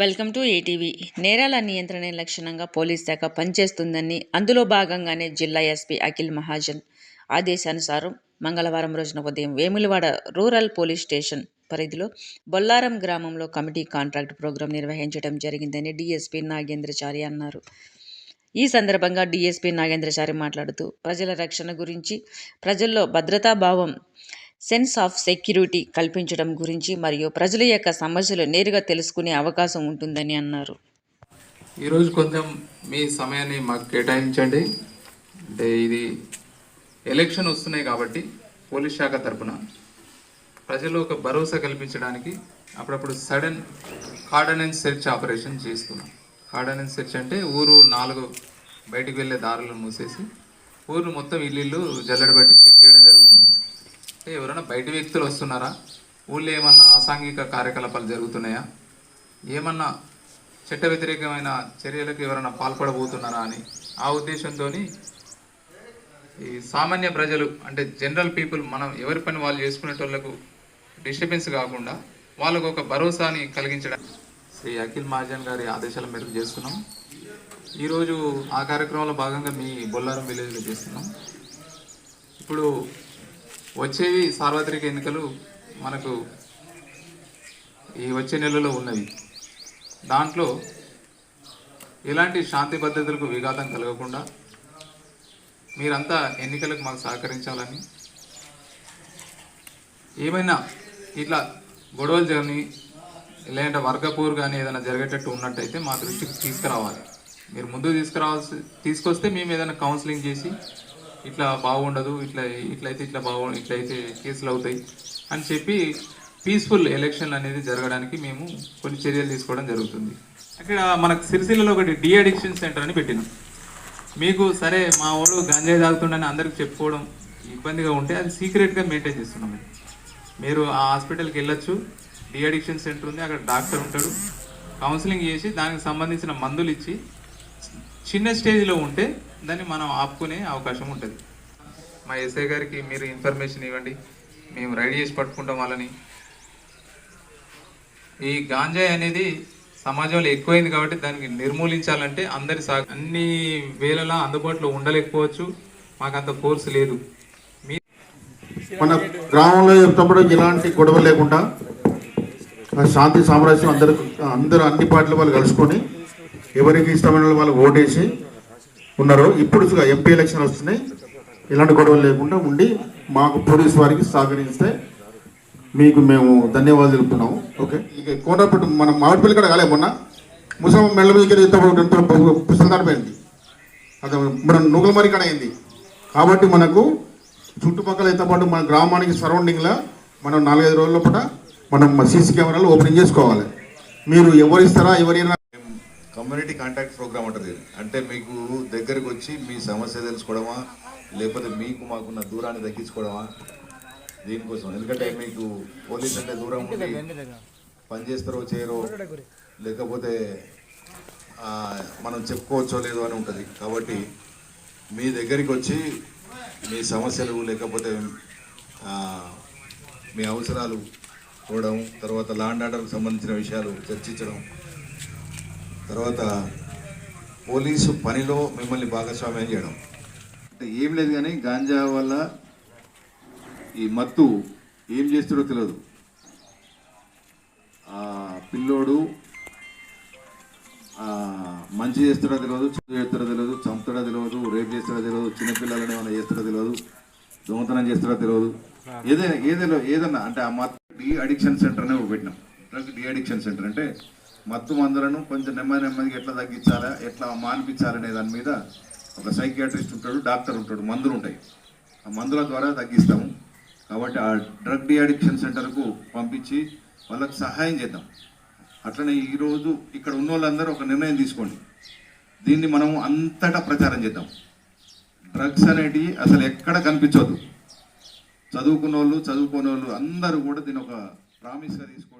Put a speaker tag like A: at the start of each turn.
A: Welcome to ATV. నేరాల నియంత్రణ లక్షణంగా పోలీస్ శాఖ పనిచేస్తుందని అందులో భాగంగానే జిల్లా ఎస్పీ అఖిల్ మహాజన్ ఆదేశానుసారం మంగళవారం రోజున ఉదయం వేములవాడ రూరల్ పోలీస్ స్టేషన్ పరిధిలో బొల్లారం గ్రామంలో కమిటీ కాంట్రాక్ట్ ప్రోగ్రాం నిర్వహించడం జరిగిందని డీఎస్పీ నాగేంద్రచారి అన్నారు. ఈ సందర్భంగా డీఎస్పీ నాగేంద్రచారి మాట్లాడుతూ ప్రజల రక్షణ గురించి ప్రజల్లో భద్రతా భావం సెన్స్ ఆఫ్ సెక్యూరిటీ కల్పించడం గురించి మరియు ప్రజల యొక్క సమస్యలు నేరుగా తెలుసుకునే అవకాశం ఉంటుందని అన్నారు.
B: ఈరోజు కొంచెం మీ సమయాన్ని మాకు కేటాయించండి. అంటే ఇది ఎలక్షన్ వస్తున్నాయి కాబట్టి పోలీస్ శాఖ తరఫున ప్రజలు ఒక భరోసా కల్పించడానికి అప్పుడప్పుడు సడన్ కార్డనెన్స్ సెర్చ్ ఆపరేషన్ చేస్తున్నాం. కార్డనెన్స్ సెర్చ్ అంటే ఊరు నాలుగు బయటికి వెళ్ళే దారులను మూసేసి ఊరు మొత్తం ఇల్లు జల్లడబెట్టి బట్టి చెక్ చేయడం జరుగుతుంది అంటే ఎవరైనా బయట వ్యక్తులు వస్తున్నారా? ఊళ్ళో ఏమన్నా అసాంఘిక కార్యకలాపాలు జరుగుతున్నాయా? ఏమన్నా చట్ట వ్యతిరేకమైన చర్యలకు ఎవరైనా పాల్పడబోతున్నారా అని ఆ ఉద్దేశంతో ఈ సామాన్య ప్రజలు అంటే జనరల్ పీపుల్ మనం ఎవరి పని వాళ్ళు చేసుకునేటోళ్ళకు డిస్టర్బెన్స్ కాకుండా వాళ్ళకు ఒక భరోసాని కలిగించడం. శ్రీ అఖిల్ మహాజన్ గారి ఆదేశాల మేరకు చేస్తున్నాం ఈరోజు ఆ కార్యక్రమంలో భాగంగా మీ బొల్లారం విలేజ్లో చేస్తున్నాం. ఇప్పుడు వచ్చేవి సార్వత్రిక ఎన్నికలు మనకు ఈ వచ్చే నెలలో ఉన్నవి. దాంట్లో ఎలాంటి శాంతి భద్రతలకు విఘాతం కలగకుండా మీరంతా ఎన్నికలకు మాకు సహకరించాలని. ఏమైనా ఇట్లా గొడవలు జరిగి లేదంటే వర్గపూర్ కానీ ఏదైనా జరిగేటట్టు ఉన్నట్టయితే మా దృష్టికి తీసుకురావాలి. మీరు ముందు తీసుకురావాల్సి తీసుకొస్తే మేము ఏదైనా కౌన్సిలింగ్ చేసి ఇట్లా బాగుండదు ఇట్లా ఇట్లయితే ఇట్లా బాగు ఇట్లయితే కేసులు అవుతాయి అని చెప్పి పీస్ఫుల్ ఎలక్షన్ అనేది జరగడానికి మేము కొన్ని చర్యలు తీసుకోవడం జరుగుతుంది. అక్కడ మనకు సిరిసిల్లలో ఒకటి డి అడిక్షన్ సెంటర్ అని పెట్టినాం. మీకు సరే మా వాడు గంజాయి తాగుతుండని అందరికి చెప్పుకోవడం ఇబ్బందిగా ఉంటే అది సీక్రెట్గా మెయింటైన్ చేస్తున్నాం మేము. మీరు ఆ హాస్పిటల్కి వెళ్ళొచ్చు డి అడిక్షన్ సెంటర్ ఉంది అక్కడ డాక్టర్ ఉంటాడు. కౌన్సిలింగ్ చేసి దానికి సంబంధించిన మందులు ఇచ్చి చిన్న స్టేజ్లో ఉంటే దాన్ని మనం ఆపుకునే అవకాశం ఉంటుంది. మా ఎస్ఐ గారికి మీరు ఇన్ఫర్మేషన్ ఇవ్వండి. మేము రెడీ చేసి పట్టుకుంటాం వాళ్ళని. ఈ గాంజాయి అనేది సమాజంలో ఎక్కువైంది కాబట్టి దానికి నిర్మూలించాలంటే అందరి సా అన్ని వేళలా అందుబాటులో ఉండలేకపోవచ్చు. మాకు అంత ఫోర్స్ లేదు. మీ
C: మన గ్రామంలో చెప్తున్నప్పుడు ఎలాంటి గొడవ లేకుండా శాంతి సామరస్యం అందరు అందరూ అన్ని పార్టీలు వాళ్ళు కలుసుకొని ఎవరికి ఇష్టమైన వాళ్ళు ఓటేసి ఉన్నారు. ఇప్పుడు ఎంపీ ఎలక్షన్ వస్తున్నాయి. ఎలాంటి గొడవలు లేకుండా ఉండి మాకు పోలీసు వారికి సహకరిస్తే మీకు మేము ధన్యవాదాలు తెలుపుతున్నాము. ఓకే? ఇక కోటపట్టు మన మామిడిపల్లి కూడా కాలే మొన్న. ముసలం మెళ్ళ మీద ఎంత పుస్తకాడిపోయింది అది మన నూకల మరి కాడ అయింది. కాబట్టి మనకు చుట్టుపక్కల ఎంత పాటు మన గ్రామానికి సరౌండింగ్లో మనం నాలుగైదు రోజుల పూట మనం సీసీ కెమెరాలు ఓపెనింగ్ చేసుకోవాలి. మీరు ఎవరిస్తారా ఎవరైనా
D: కమ్యూనిటీ కాంటాక్ట్ ప్రోగ్రామ్ ఉంటుంది అంటే మీకు దగ్గరకు వచ్చి మీ సమస్య తెలుసుకోవడమా? లేకపోతే మీకు మాకున్న దూరాన్ని తగ్గించుకోవడమా? దీనికోసం. ఎందుకంటే మీకు పోలీస్ అంటే దూరం ఉండి పని చేస్తారో చేయరో లేకపోతే మనం చెప్పుకోవచ్చో లేదో అని ఉంటుంది. కాబట్టి మీ దగ్గరికి వచ్చి మీ సమస్యలు లేకపోతే మీ అవసరాలు చూడడం తర్వాత లాండ్ ఆర్డర్కి సంబంధించిన విషయాలు చర్చించడం తర్వాత పోలీసు పనిలో మిమ్మల్ని భాగస్వామ్యం చేయడం. అంటే ఏం లేదు కానీ గాంజా వల్ల ఈ మత్తు ఏం చేస్తాడో తెలియదు ఆ పిల్లోడు మంచి చేస్తాడో తెలియదు చెడు చేస్తాడో తెలియదు చంపుతాడో తెలియదు రేపు చేస్తాడో తెలియదు చిన్నపిల్లలని ఏమైనా చేస్తాడో తెలియదు దొంగతనం చేస్తాడో తెలియదు ఏదైనా ఏదైనా ఏదన్నా అంటే ఆ మత్తు డి అడిక్షన్ సెంటర్ అనే పెట్టినాం. డ్రగ్ డి అడిక్షన్ సెంటర్ అంటే మత్తు మందులను కొంచెం నెమ్మది నెమ్మదిగా ఎట్లా తగ్గించాలా ఎట్లా మానిపించాలనే దాని మీద ఒక సైకియాట్రిస్ట్ ఉంటాడు డాక్టర్ ఉంటాడు మందులు ఉంటాయి. ఆ మందుల ద్వారా తగ్గిస్తాము. కాబట్టి ఆ డ్రగ్ డిఅడిక్షన్ సెంటర్కు పంపించి వాళ్ళకి సహాయం చేద్దాం. అట్లనే ఈరోజు ఇక్కడ ఉన్న వాళ్ళందరూ ఒక నిర్ణయం తీసుకోండి. దీన్ని మనం అంతటా ప్రచారం చేద్దాం. డ్రగ్స్ అనేటివి అసలు ఎక్కడ కనిపించదు చదువుకున్న వాళ్ళు చదువుకున్న వాళ్ళు అందరూ కూడా దీని ఒక ప్రామిస్గా తీసుకోండి